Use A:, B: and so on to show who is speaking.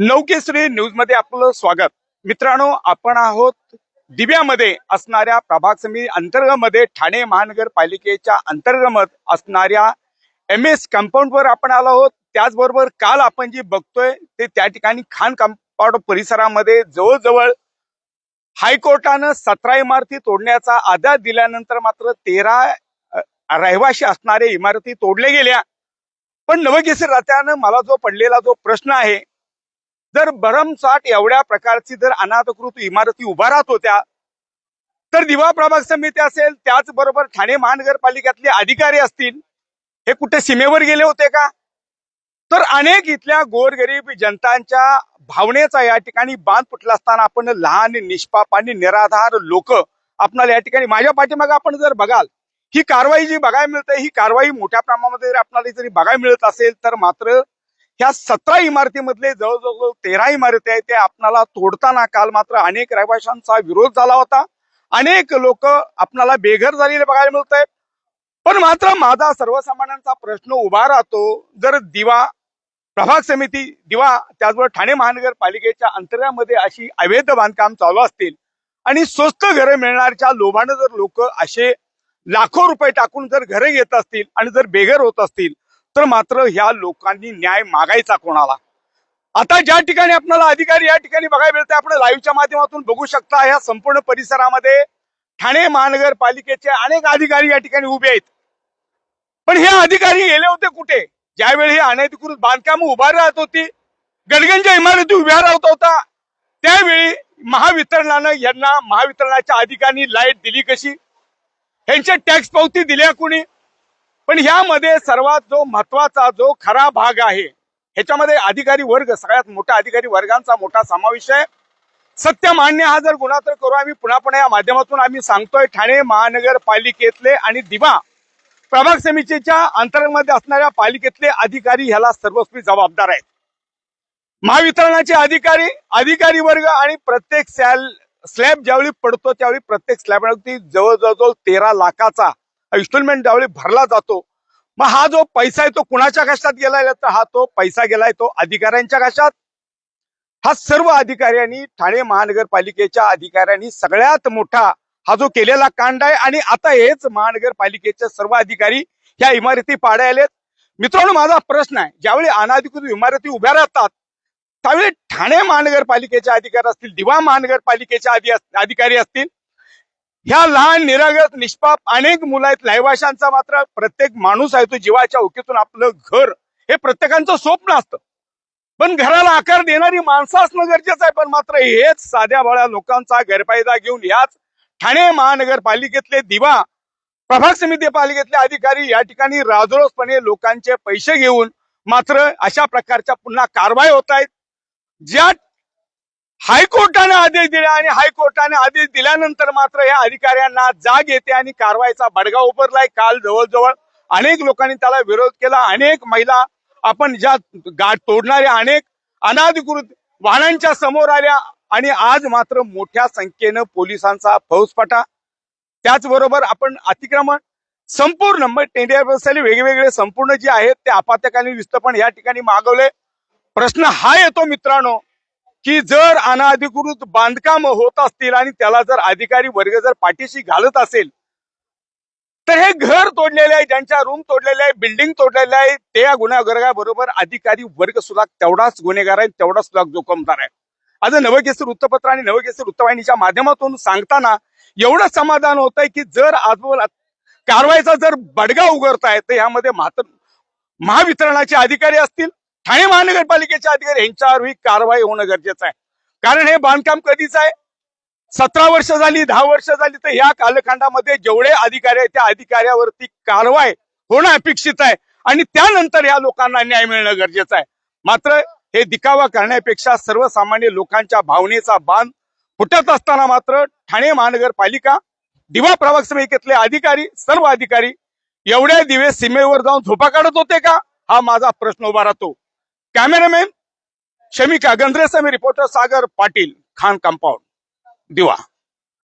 A: नौकेश्री न्यूजमध्ये आपलं स्वागत. मित्रांनो आपण आहोत दिव्यामध्ये असणाऱ्या प्रभाग समिती अंतर्गत मध्ये ठाणे महानगरपालिकेच्या अंतर्गत असणाऱ्या एम एस कंपाऊंड वर आपण आलो आहोत. त्याचबरोबर काल आपण जे बघतोय ते त्या ठिकाणी खान कंपाऊंड परिसरामध्ये जवळजवळ हायकोर्टानं सतरा इमारती तोडण्याचा आदेश दिल्यानंतर मात्र तेरा रहिवाशी असणाऱ्या इमारती तोडल्या गेल्या. पण नवकेसर राहत्यानं मला जो पडलेला जो प्रश्न आहे जर भरमसाठ एवढ्या प्रकारची जर अनाधिकृत इमारती उभा राहत होत्या तर दिवा प्रभाग समिती असेल त्याचबरोबर ठाणे महानगरपालिकेतले अधिकारी असतील हे कुठे सीमेवर गेले होते का? तर अनेक इथल्या गोरगरीब जनतांच्या भावनेचा या ठिकाणी बांध फुटला असताना आपण लहान निष्पाप आणि निराधार लोक आपणाला या ठिकाणी माझ्या पाठीमागे आपण जर बघाल ही कारवाई जी बघायला मिळते ही कारवाई मोठ्या प्रमाणामध्ये जर आपणाला जरी बघायला मिळत असेल तर मात्र ह्या सतरा इमारतीमधले जवळजवळ तेरा इमारती आहेत ते आपणाला तोडताना काल मात्र अनेक रहिवाशांचा विरोध झाला होता. अनेक लोक आपणाला बेघर झालेले बघायला मिळत आहेत. पण मात्र माझा सर्वसामान्यांचा प्रश्न उभा राहतो जर दिवा प्रभाग समिती दिवा त्याचबरोबर ठाणे महानगरपालिकेच्या अंतर्यामध्ये अशी अवैध बांधकाम चालू असतील आणि स्वस्त घरं मिळणाऱ्या लोभानं जर लोक असे लाखो रुपये टाकून जर घरं घेत असतील आणि जर बेघर होत असतील तर मात्र ह्या लोकांनी न्याय मागायचा कोणाला? आता ज्या ठिकाणी आपल्याला अधिकारी या ठिकाणी बघायला मिळते आपण लाईव्हच्या माध्यमातून बघू शकता या संपूर्ण परिसरामध्ये ठाणे महानगरपालिकेचे अनेक अधिकारी या ठिकाणी उभे आहेत. पण हे अधिकारी गेले होते कुठे? ज्यावेळी हे अनधिकृत बांधकाम उभा राहत होती गडगंच्या इमारती उभ्या राहत होता त्यावेळी महावितरणानं यांना महावितरणाच्या अधिकाऱ्यांनी लाइट दिली कशी? त्यांच्या टॅक्स पावती दिल्या कुणी? पण ह्यामध्ये सर्वात जो महत्त्वाचा जो खरा भाग आहे ह्याच्यामध्ये अधिकारी वर्ग सगळ्यात मोठा अधिकारी वर्गांचा मोठा समावेश आहे. सत्य मान्य हा जर गुन्हा तर करू आम्ही. पुन्हा पुन्हा या माध्यमातून आम्ही सांगतोय ठाणे महानगरपालिकेतले आणि दिवा प्रभाग समितीच्या अंतर्गत असणाऱ्या पालिकेतले अधिकारी ह्याला सर्वस्वी जबाबदार आहेत. महावितरणाचे अधिकारी अधिकारी वर्ग आणि प्रत्येक सॅल स्लॅब ज्यावेळी पडतो त्यावेळी प्रत्येक स्लॅबवरती जवळजवळ तेरा लाखाचा इन्स्टॉलमेंट ज्यावेळी भरला जातो मग हा जो पैसा आहे तो कुणाच्या कशात गेलाय? तर हा तो पैसा गेलाय तो अधिकाऱ्यांच्या कशात हा सर्व अधिकाऱ्यांनी ठाणे महानगरपालिकेच्या अधिकाऱ्यांनी सगळ्यात मोठा हा जो केलेला कांड आहे आणि आता हेच महानगरपालिकेचे सर्व अधिकारी ह्या इमारती पाडायलेत. मित्रांनो माझा प्रश्न आहे ज्यावेळी अनाधिकृत इमारती उभ्या राहतात त्यावेळी ठाणे महानगरपालिकेचे अधिकारी असतील दिवा महानगरपालिकेचे अधिकारी असतील? ह्या लहान निरागत निष्पाप अनेक मुलं आहेत रहिवाशांचा मात्र प्रत्येक माणूस आहे तो जीवाच्या ओकेतून आपलं घर. हे प्रत्येकांचं स्वप्न असतं. पण घराला आकार देणारी माणसं असणं गरजेचं आहे. पण मात्र हेच साध्या भळ्या लोकांचा गैरफायदा घेऊन याच ठाणे महानगरपालिकेतले दिवा प्रभाग समिती पालिकेतले अधिकारी या ठिकाणी राजरोसपणे लोकांचे पैसे घेऊन मात्र अशा प्रकारच्या पुन्हा कारवाई होत आहेत. ज्या हायकोर्टाने आदेश दिले आणि हायकोर्टाने आदेश दिल्यानंतर मात्र या अधिकाऱ्यांना जाग येते आणि कारवाईचा बडगा उभारलाय. काल जवळजवळ अनेक लोकांनी त्याला विरोध केला. अनेक महिला आपण ज्या गाठ तोडणाऱ्या अनेक अनाधिकृत वाहनांच्या समोर आल्या आणि आज मात्र मोठ्या संख्येनं पोलिसांचा फौजफाटा. त्याचबरोबर आपण अतिक्रमण संपूर्ण म्हणजे मग टेंडिया वेगवेगळे संपूर्ण जे आहेत ते आपत्कालीन विस्थापन या ठिकाणी मागवले. प्रश्न हा येतो मित्रांनो की जर अनाधिकृत बांधकाम होत असतील आणि त्याला जर अधिकारी वर्ग जर पाठीशी घालत असेल तर हे घर तोडलेले आहे ज्यांच्या रूम तोडलेले आहे बिल्डिंग तोडलेले आहे त्या गुन्हेगाराबरोबर अधिकारी वर्ग सुद्धा तेवढाच गुन्हेगार आहे तेवढाच सुद्धा जोखमदार आहे. आज नवकेसर वृत्तपत्र आणि नवकेसर वृत्तवाहिनीच्या माध्यमातून सांगताना एवढं समाधान होत आहे की जर आज कारवाईचा जर बडगा उघडताय तर यामध्ये महावितरणाचे अधिकारी असतील ठाणे महानगरपालिकेचे अधिकारी यांच्यावर ही कारवाई होणं गरजेचं आहे. कारण हे बांधकाम कधीच आहे? सतरा वर्ष झाली दहा वर्ष झाली तर या कालखंडामध्ये जेवढे अधिकारी आहेत त्या अधिकाऱ्यावरती कारवाई होणं अपेक्षित आहे. आणि त्यानंतर या लोकांना न्याय मिळणं गरजेचं आहे. मात्र हे दिखावा करण्यापेक्षा सर्वसामान्य लोकांच्या भावनेचा बांध फुटत असताना मात्र ठाणे महानगरपालिका दिवा प्रभाग समितीतले अधिकारी सर्व अधिकारी एवढ्या दिवे सीमेवर जाऊन झोपा काढत होते का? हा माझा प्रश्न उभा राहतो. कॅमेरामॅन शमिका गंद्रेसमी रिपोर्टर सागर पाटील खान कंपाऊंड दिवा